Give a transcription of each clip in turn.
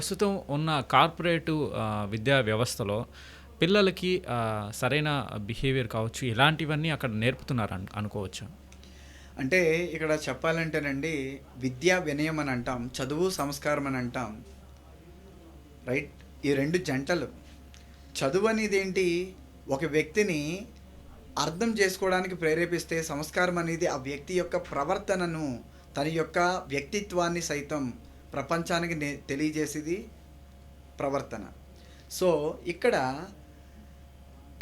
ప్రస్తుతం ఉన్న కార్పొరేటు విద్యా వ్యవస్థలో పిల్లలకి సరైన బిహేవియర్ కావచ్చు, ఇలాంటివన్నీ అక్కడ నేర్పుతున్నారు అనుకోవచ్చు. అంటే ఇక్కడ చెప్పాలంటేనండి విద్యా వినయం అని అంటాం చదువు సంస్కారం అని అంటాం. రైట్? ఈ రెండు జంటలు. చదువు అనేది ఏంటి ఒక వ్యక్తిని అర్థం చేసుకోవడానికి ప్రేరేపిస్తే సంస్కారం అనేది ఆ వ్యక్తి యొక్క ప్రవర్తనను తన యొక్క వ్యక్తిత్వాన్ని సైతం ప్రపంచానికి నే తెలియజేసేది ప్రవర్తన. సో ఇక్కడ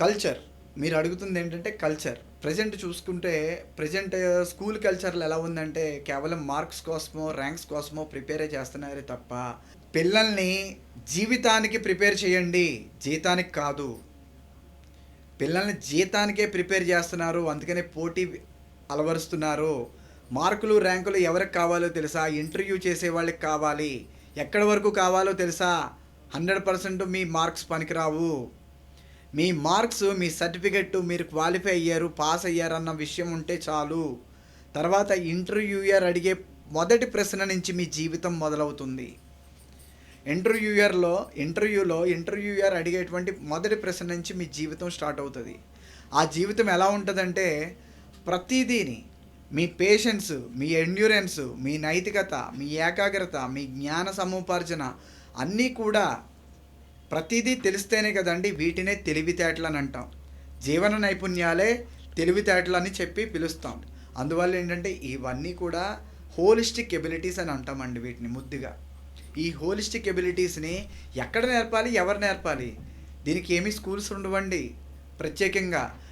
కల్చర్ మీరు అడుగుతుంది ఏంటంటే కల్చర్. ప్రజెంట్ చూసుకుంటే ప్రజెంట్ స్కూల్ కల్చర్లో ఎలా ఉందంటే కేవలం మార్క్స్ కోసమో ర్యాంక్స్ కోసమో ప్రిపేరే చేస్తున్నారే తప్ప పిల్లల్ని జీవితానికి ప్రిపేర్ చేయండి జీతానికి కాదు. పిల్లల్ని జీతానికే ప్రిపేర్ చేస్తున్నారు అందుకనే పోటీ అలవరుస్తున్నారు. మార్కులు ర్యాంకులు ఎవరికి కావాలో తెలుసా? ఇంటర్వ్యూ చేసే వాళ్ళకి కావాలి. ఎక్కడి వరకు కావాలో తెలుసా? హండ్రెడ్ పర్సెంట్ మీ మార్క్స్ పనికిరావు. మీ మార్క్స్ మీ సర్టిఫికెట్ మీరు క్వాలిఫై అయ్యారు పాస్ అయ్యారన్న విషయం ఉంటే చాలు. తర్వాత ఇంటర్వ్యూయర్ అడిగే మొదటి ప్రశ్న నుంచి మీ జీవితం మొదలవుతుంది. ఇంటర్వ్యూయర్లో ఇంటర్వ్యూలో ఇంటర్వ్యూయర్ అడిగేటువంటి మొదటి ప్రశ్న నుంచి మీ జీవితం స్టార్ట్ అవుతుంది. ఆ జీవితం ఎలా ఉంటుందంటే ప్రతిదీని మీ పేషెన్స్ మీ ఎండ్యూరెన్స్ మీ నైతికత మీ ఏకాగ్రత మీ జ్ఞాన సముపార్జన అన్నీ కూడా ప్రతిదీ తెలిస్తేనే కదండి వీటినే తెలివితేటలు అని అంటాం. జీవన నైపుణ్యాలే తెలివితేటలు అని చెప్పి పిలుస్తాం. అందువల్ల ఏంటంటే ఇవన్నీ కూడా హోలిస్టిక్ ఎబిలిటీస్ అని అంటామండి వీటిని ముద్దుగా. ఈ హోలిస్టిక్ ఎబిలిటీస్ని ఎక్కడ నేర్పాలి ఎవరు నేర్పాలి? దీనికి ఏమీ స్కూల్స్ ఉండవండి. ప్రత్యేకంగా